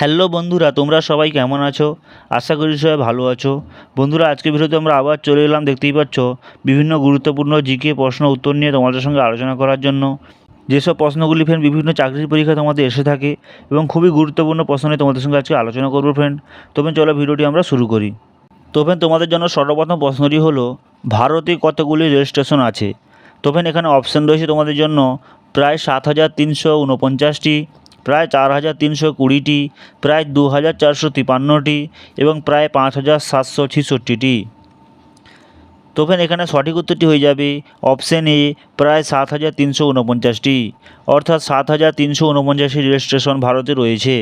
Hello বন্ধুরা, তোমরা সবাই কেমন আছো? আশা করি সবাই ভালো আছো। বন্ধুরা আজকে ভিডিওতে আমরা আবার চলে এলাম, দেখতেই পাচ্ছ, বিভিন্ন গুরুত্বপূর্ণ জিকে প্রশ্ন উত্তর নিয়ে তোমাদের সঙ্গে আলোচনা করার জন্য। যেসব প্রশ্নগুলি ফ্রেন্ড বিভিন্ন চাকরির পরীক্ষায় তোমাদের এসে থাকে এবং খুবই গুরুত্বপূর্ণ প্রশ্ন নিয়ে তোমাদের সঙ্গে আজকে আলোচনা করব ফ্রেন্ড তবে চলো ভিডিওটি আমরা শুরু করি। তো ফ্রেন্ড তোমাদের জন্য সর্বপ্রথম প্রশ্নটি হলো, ভারতে কতগুলি রেল স্টেশন আছে? তো ফ্রেন্ড এখানে অপশান রয়েছে তোমাদের জন্য প্রায় সাত হাজার তিনশো উনপঞ্চাশটি। প্রায় চার হাজার তিনশো কুড়িটি, প্রায় দু হাজার চারশো তিপান্নটি এবং প্রায় পাঁচ হাজার সাতশো ছেষট্টিটি। তো ফ্রেন্ড এখানে সঠিক উত্তরটি হয়ে যাবে অপশান এ প্রায় সাত হাজার তিনশো উনপঞ্চাশটি, অর্থাৎ সাত হাজার তিনশো উনপঞ্চাশটি রেল স্টেশন ভারতে রয়েছে।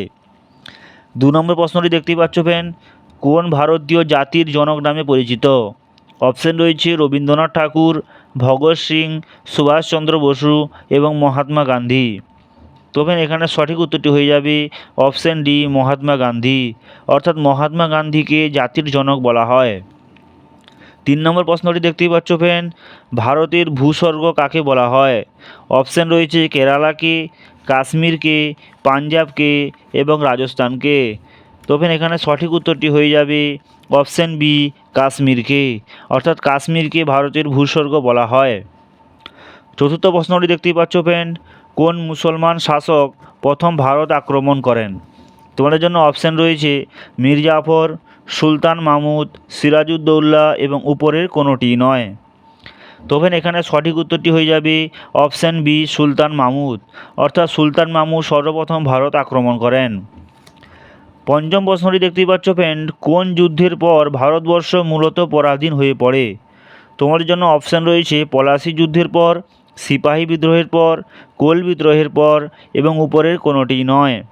দু নম্বর প্রশ্নটি দেখতেই পাচ্ছ ফ্রেন্ড কোন ভারতীয় জাতির জনক নামে পরিচিত? অপশান রয়েছে রবীন্দ্রনাথ ঠাকুর, ভগৎ সিং, সুভাষচন্দ্র বসু এবং মহাত্মা গান্ধী। তবে এখানে সঠিক উত্তরটি হয়ে যাবে অপশান ডি, মহাত্মা গান্ধী। অর্থাৎ মহাত্মা গান্ধীকে জাতির জনক বলা হয়। তিন নম্বর প্রশ্নটি দেখতেই পাচ্ছ ফ্রেন্ড, ভারতের ভূস্বর্গ কাকে বলা হয়? অপশান রয়েছে কেরালাকে, কাশ্মীরকে, পাঞ্জাবকে এবং রাজস্থানকে। তো ফ্রেন্ড, এখানে সঠিক উত্তরটি হয়ে যাবে অপশান বি, কাশ্মীরকে। অর্থাৎ কাশ্মীরকে ভারতের ভূস্বর্গ বলা হয়। চতুর্থ প্রশ্নটি দেখতেই পাচ্ছ ফ্রেন্ড কোন মুসলমান শাসক প্রথম ভারত আক্রমণ করেন? তোমাদের জন্য অপশান রয়েছে মীর জাফর, সুলতান মাহমুদ সিরাজউদ্দৌল্লা এবং উপরের কোনোটি নয়। তবে এখানে সঠিক উত্তরটি হয়ে যাবে অপশান বি সুলতান মাহমুদ। অর্থাৎ সুলতান মাহমুদ সর্বপ্রথম ভারত আক্রমণ করেন। পঞ্চম প্রশ্নটি দেখতেই পাচ্ছ ফ্রেন্ড কোন যুদ্ধের পর ভারতবর্ষ মূলত পরাধীন হয়ে পড়ে? তোমাদের জন্য অপশান রয়েছে পলাশি যুদ্ধের পর সিপাহী বিদ্রোহের পর, কোল বিদ্রোহের পর এবং উপরের কোনোটি নয়।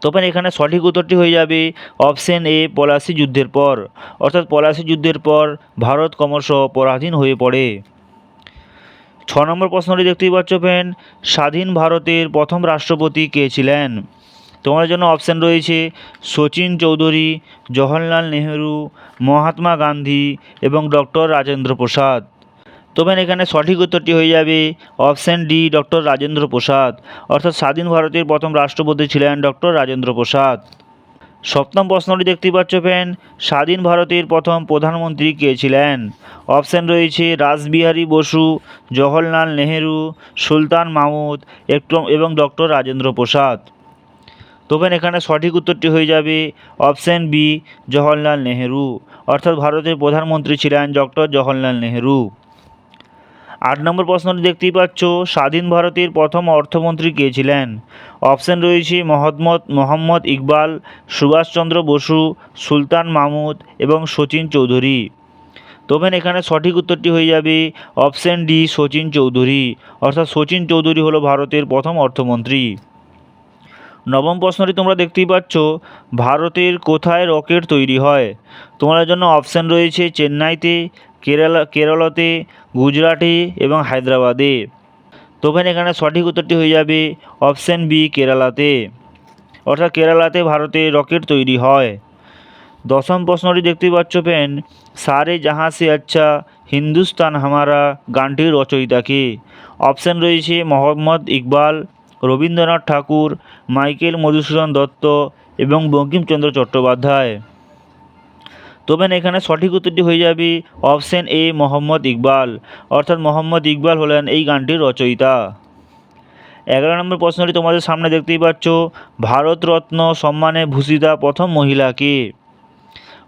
তবে এখানে সঠিক উত্তরটি হয়ে যাবে অপশান এ, পলাশি যুদ্ধের পর। অর্থাৎ পলাশি যুদ্ধের পর ভারত ক্রমশ পরাধীন হয়ে পড়ে। ছ নম্বর প্রশ্নটি দেখতেই পাচ্ছ ফ্রেন্ড, স্বাধীন ভারতের প্রথম রাষ্ট্রপতি কে ছিলেন? তোমার জন্য অপশান রয়েছে শচীন চৌধুরী, জওহরলাল নেহেরু, মহাত্মা গান্ধী এবং ডক্টর রাজেন্দ্র প্রসাদ। তবে এখানে সঠিক উত্তরটি হয়ে যাবে option D, doctor Rajendra Prasad. অর্থাৎ স্বাধীন ভারতের প্রথম রাষ্ট্রপতি ছিলেন ডক্টর রাজেন্দ্র প্রসাদ। সপ্তম প্রশ্নটি দেখতে পাচ্ছ ফ্রেন্ড, স্বাধীন ভারতের প্রথম প্রধানমন্ত্রী কে ছিলেন? অপশান রয়েছে রাসবিহারী বসু, জওহরলাল নেহেরু, সুলতান মাহমুদ এবং ডক্টর রাজেন্দ্র প্রসাদ। তবে এখানে সঠিক উত্তরটি হয়ে যাবে অপশান বি, জওহরলাল নেহেরু। অর্থাৎ ভারতের প্রধানমন্ত্রী ছিলেন ডক্টর জওহরলাল নেহেরু। আট নম্বর প্রশ্নটি দেখতেই পাচ্ছ, স্বাধীন ভারতের প্রথম অর্থমন্ত্রী কে ছিলেন? অপশান রয়েছে মহম্মদ, মোহাম্মদ ইকবাল, সুভাষচন্দ্র বসু, সুলতান মাহমুদ এবং শচীন চৌধুরী। তবে এখানে সঠিক উত্তরটি হয়ে যাবে অপশান ডি, শচীন চৌধুরী। অর্থাৎ শচীন চৌধুরী হলো ভারতের প্রথম অর্থমন্ত্রী। নবম প্রশ্নটি তোমরা দেখতেই পাচ্ছ, ভারতের কোথায় রকেট তৈরি হয়? তোমাদের জন্য অপশান রয়েছে চেন্নাইতে। কেরালা, কেরলতে, গুজরাটে এবং হায়দ্রাবাদে। তবে এখানে সঠিক উত্তরটি হয়ে যাবে অপশান বি, কেরালাতে। অর্থাৎ কেরালাতে ভারতে রকেট তৈরি হয়। দশম প্রশ্নটি দেখতে পাচ্ছ পেন সারে জাহাঁ সে আচ্ছা হিন্দুস্তান হামারা গানটির রচয়িতাকে অপশান রয়েছে মোহাম্মদ ইকবাল, রবীন্দ্রনাথ ঠাকুর, মাইকেল মধুসূদন দত্ত এবং বঙ্কিমচন্দ্র চট্টোপাধ্যায়। তবে এখানে সঠিক উত্তরটি হয়ে যাবে অপশান এ, মোহাম্মদ ইকবাল। অর্থাৎ মোহাম্মদ ইকবাল হলেন এই গানটির রচয়িতা। এগারো নম্বর প্রশ্নটি তোমাদের সামনে দেখতেই পাচ্ছ ভারতরত্ন সম্মানে ভূষিতা প্রথম মহিলাকে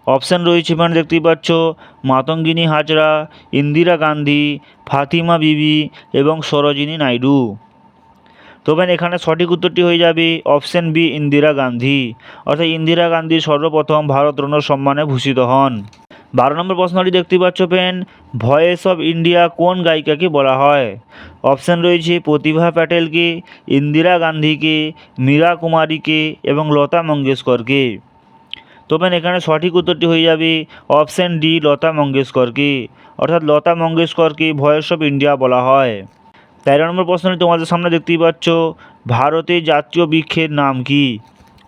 অপশান রয়েছে এখানে দেখতেই পাচ্ছ, মাতঙ্গিনী হাজরা, ইন্দিরা গান্ধী, ফাতিমা বিবি এবং সরোজিনী নাইডু। তবে এখানে সঠিক উত্তরটি হয়ে যাবে অপশান বি ইন্দিরা গান্ধী। অর্থাৎ ইন্দিরা গান্ধী সর্বপ্রথম ভারতরত্ন সম্মানে ভূষিত হন। বারো নম্বর প্রশ্নটি দেখতে পাচ্ছ পেন, ভয়েস অফ ইন্ডিয়া কোন গায়িকাকে বলা হয়? অপশান রয়েছে প্রতিভা প্যাটেলকে, ইন্দিরা গান্ধীকে, মীরা কুমারীকে এবং লতা মঙ্গেশকরকে। তবে এখানে সঠিক উত্তরটি হয়ে যাবে অপশান ডি লতা মঙ্গেশকরকে। অর্থাৎ লতা মঙ্গেশকরকে ভয়েস অফ ইন্ডিয়া বলা হয়। তেরো নম্বর প্রশ্নটি তোমাদের সামনে দেখতেই পাচ্ছ। ভারতের জাতীয় বৃক্ষের নাম কি?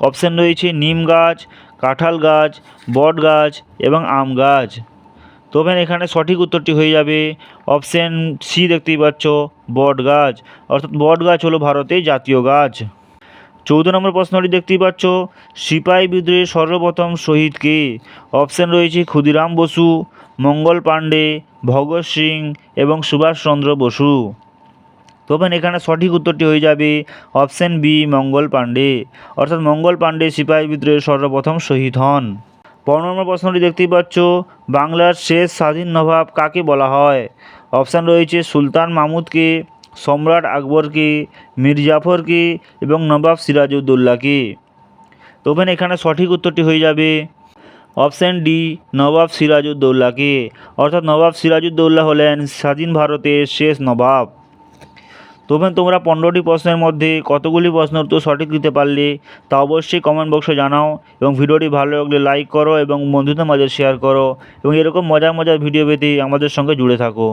অপশান রয়েছে নিম গাছ, কাঁঠাল গাছ, বট গাছ এবং আম গাছ। তবে এখানে সঠিক উত্তরটি হয়ে যাবে। অপশান সি দেখতেই পাচ্ছ, বট গাছ। অর্থাৎ বট গাছ হলো ভারতের জাতীয় গাছ। চৌদ্দ নম্বর প্রশ্নটি দেখতেই পাচ্ছ, সিপাহী বিদ্রোহে সর্বপ্রথম শহীদ কে? অপশান রয়েছে ক্ষুদিরাম বসু, মঙ্গল পাণ্ডে, ভগৎ সিং এবং সুভাষচন্দ্র বসু। তখন এখানে সঠিক উত্তরটি হয়ে যাবে অপশান বি, মঙ্গল পাণ্ডে। অর্থাৎ মঙ্গল পাণ্ডে সিপাহী বিদ্রোহে সর্বপ্রথম শহীদ হন। পনেরো নম্বর প্রশ্নটি দেখতেই পাচ্ছ, বাংলার শেষ স্বাধীন নবাব কাকে বলা হয়? অপশান রয়েছে সুলতান মাহমুদকে, সম্রাট আকবরকে মীর জাফরকে এবং নবাব সিরাজউদ্দৌলাকে। তখন এখানে সঠিক উত্তরটি হয়ে যাবে অপশান ডি, নবাব সিরাজউদ্দৌলাকে। অর্থাৎ নবাব সিরাজউদ্দৌল্লা হলেন স্বাধীন ভারতের শেষ নবাব। তবে তোমরা পনেরোটি প্রশ্নের মধ্যে কতগুলি প্রশ্ন উত্তর সঠিক দিতে পারলে তা অবশ্যই কমেন্ট বক্সে জানাও এবং ভিডিওটি ভালো লাগলে লাইক করো এবং বন্ধুদের মাঝে শেয়ার করো এবং এরকম মজার মজার ভিডিও পেতে আমাদের সঙ্গে জুড়ে থাকো।